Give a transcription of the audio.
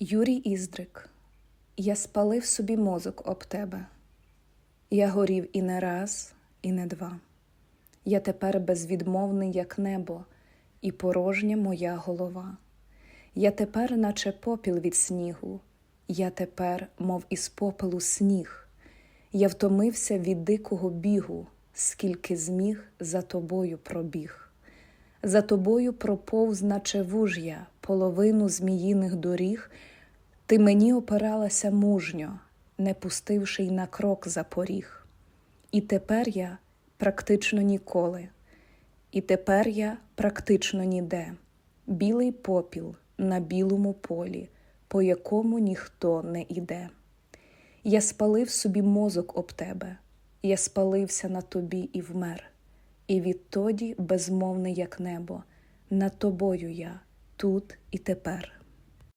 Юрій Іздрик, я спалив собі мозок об тебе. Я горів і не раз, і не два. Я тепер безвідмовний, як небо, і порожня моя голова. Я тепер, наче попіл від снігу, я тепер, мов із попелу сніг. Я втомився від дикого бігу, скільки зміг за тобою пробіг. За тобою проповз, наче вуж'я, половину зміїних доріг, ти мені опиралася мужньо, не пустивши й на крок за поріг. І тепер я практично ніколи, і тепер я практично ніде, білий попіл на білому полі, по якому ніхто не іде. Я спалив собі мозок об тебе, я спалився на тобі і вмер, і відтоді безмовний, як небо, над тобою я тут і тепер.